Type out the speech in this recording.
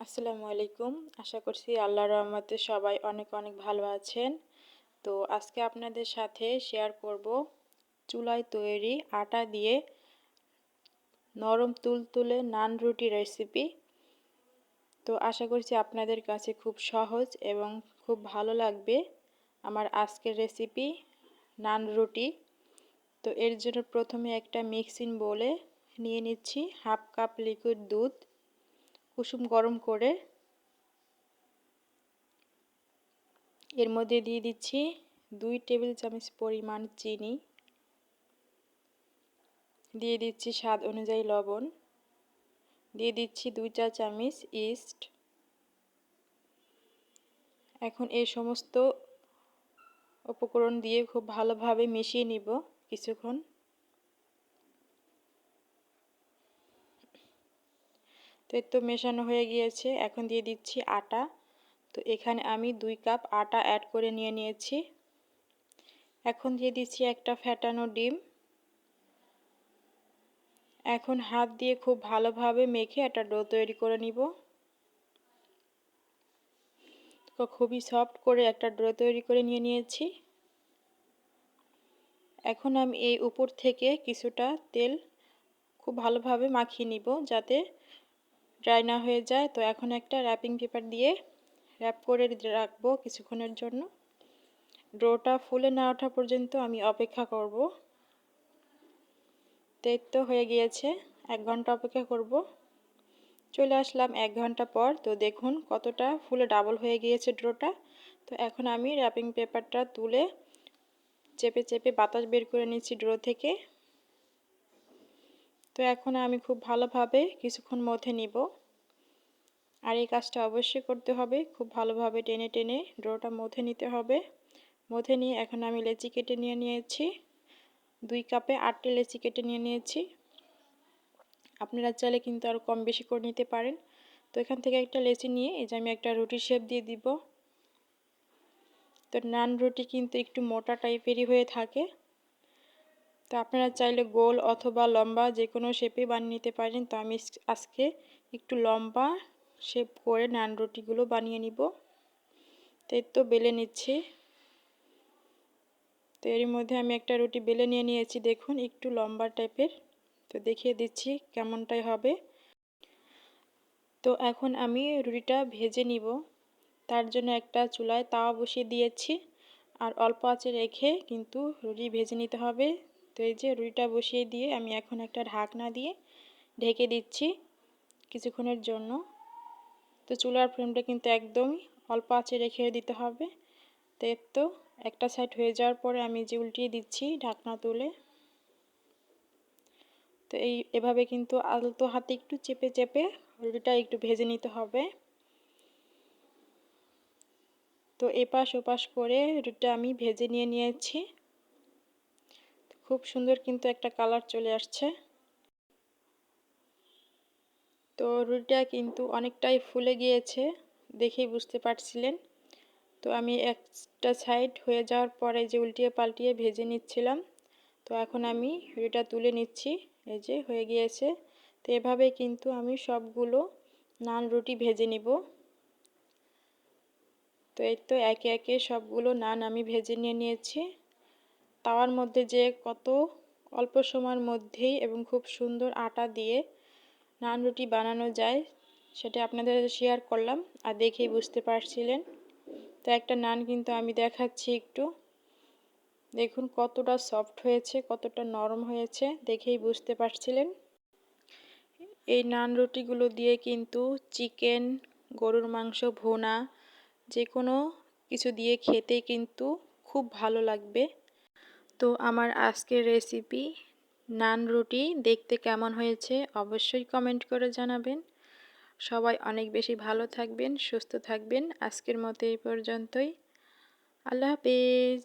আসসালামু আলাইকুম। আশা করছি আল্লাহর রহমতে সবাই অনেক অনেক ভালো আছেন। তো আজকে আপনাদের সাথে শেয়ার করব চুলায় তৈরি আটা দিয়ে নরম তুলতুলে নান রুটি রেসিপি তো আশা করছি আপনাদের কাছে খুব সহজ এবং খুব ভালো লাগবে আমার আজকের রেসিপি নান রুটি। তো এর জন্য প্রথমে একটা মিক্সিং বলে নিয়ে নিচ্ছি হাফ কাপ লিকুইড দুধ। কুসুম গরম করে এর মধ্যে দিয়ে দিচ্ছি দুই টেবিল চামচ পরিমাণ চিনি। দিয়ে দিচ্ছি স্বাদ অনুযায়ী লবণ। দিয়ে দিচ্ছি দুই চা চামচ ইস্ট। এখন এই সমস্ত উপকরণ দিয়ে খুব ভালোভাবে মিশিয়ে নিব কিছুক্ষণ। তো তো মেশানো হয়ে গিয়েছে। এখন দিয়ে দিচ্ছি আটা। তো এখানে আমি দুই কাপ আটা অ্যাড করে নিয়ে নিয়েছি। এখন দিয়ে দিচ্ছি একটা ফ্যাটানো ডিম। এখন হাত দিয়ে খুব ভালোভাবে মেখে একটা ডো তৈরি করে নিব। তো খুবই সফট করে একটা ডো তৈরি করে নিয়ে নিয়েছি। এখন আমি এই উপর থেকে কিছুটা তেল খুব ভালোভাবে মাখিয়ে নিব যাতে ড্রাই না হয়ে যায়, তো এখন একটা র্যাপিং পেপার দিয়ে র্যাপ করে রাখব কিছুক্ষণের জন্য। ড্রোটা ফুলে না ওঠা পর্যন্ত আমি অপেক্ষা করব। তো তো হয়ে গিয়েছে, এক ঘণ্টা অপেক্ষা করব। চলে আসলাম এক ঘণ্টা পর, তো দেখুন কতটা ফুলে ডাবল হয়ে গিয়েছে ড্রোটা। তো এখন আমি র্যাপিং পেপারটা তুলে চেপে চেপে বাতাস বের করে নিচ্ছি ড্রো থেকে। তো এখন আমি খুব ভালোভাবে কিছুক্ষণ মধ্যে নিব। আর এই কাজটা অবশ্যই করতে হবে। খুব ভালোভাবে টেনে টেনে ড্রোটা মধ্যে নিতে হবে। মধ্যে নিয়ে এখন আমি লেচি কেটে নিয়ে নিয়েছি। দুই কাপে আটটি লেচি কেটে নিয়ে নিয়েছি। আপনারা চাইলে কিন্তু আরও কম বেশি করে নিতে পারেন। তো এখান থেকে একটা লেচি নিয়ে এই যে আমি একটা রুটি শেপ দিয়ে দিব। তো নান রুটি কিন্তু একটু মোটা টাইপেরই হয়ে থাকে। তো আপনারা চাইলে গোল অথবা লম্বা যে কোনো শেপে বানিয়ে নিতে পারেন। তো আমি আজকে একটু লম্বা শেপ করে নান রুটিগুলো বানিয়ে নিব। তো তো বেলে নিচ্ছি। তো এর মধ্যে আমি একটা রুটি বেলে নিয়ে নিয়েছি, দেখুন একটু লম্বা টাইপের। তো দেখিয়ে দিচ্ছি কেমনটাই হবে। তো এখন আমি রুটিটা ভেজে নিব। তার জন্য একটা চুলায় তাওয়া বসিয়ে দিয়েছি। আর অল্প আঁচে রেখে কিন্তু রুটি ভেজে নিতে হবে। তো এই যে রুইটা বসিয়ে দিয়ে আমি এখন একটা ঢাকনা দিয়ে ঢেকে দিচ্ছি কিছুক্ষণের জন্য। তো চুলার ফ্লেমটা কিন্তু একদমই অল্প আঁচে রেখে দিতে হবে। তো এর তো একটা সাইড হয়ে যাওয়ার পরে আমি যে উল্টিয়ে দিচ্ছি ঢাকনা তুলে। তো এই এভাবে কিন্তু আলতো হাতে একটু চেপে চেপে রুটিটা একটু ভেজে নিতে হবে। তো এপাশ ওপাশ করে রুটিটা আমি ভেজে নিয়ে নিয়েছি। খুব সুন্দর কিন্তু একটা কালার চলে আসছে। তো রুটিটা কিন্তু অনেকটাই ফুলে গিয়েছে, দেখেই বুঝতে পারছিলেন। তো আমি একটা সাইড হয়ে যাওয়ার পরে যে উল্টিয়ে পাল্টিয়ে ভেজে নিচ্ছিলাম, তো এখন আমি রুটিটা তুলে নিচ্ছি, এই যে হয়ে গিয়েছে। তো এভাবে কিন্তু আমি সবগুলো নান রুটি ভেজে নিব। তো এই তো একে একে সবগুলো নান আমি ভেজে নিয়ে নিয়েছি। তাওয়ার মধ্যে যে কত অল্প সময়ের মধ্যেই এবং খুব সুন্দর আটা দিয়ে নান রুটি বানানো যায়, সেটা আপনাদের শেয়ার করলাম আর দেখেই বুঝতে পারছিলেন। তো একটা নান কিন্তু আমি দেখাচ্ছি একটু। দেখুন কতটা সফট হয়েছে, কতটা নরম হয়েছে, দেখেই বুঝতে পারছিলেন। এই নান রুটিগুলো দিয়ে কিন্তু চিকেন, গরুর মাংস, ভোনা যে কোনো কিছু দিয়ে খেতে কিন্তু খুব ভালো লাগবে। তো আমার আজকের রেসিপি নান রুটি দেখতে কেমন হয়েছে অবশ্যই কমেন্ট করে জানাবেন। সবাই অনেক বেশি ভালো থাকবেন, সুস্থ থাকবেন। আজকের মতো এই পর্যন্তই। আল্লাহ হাফিজ।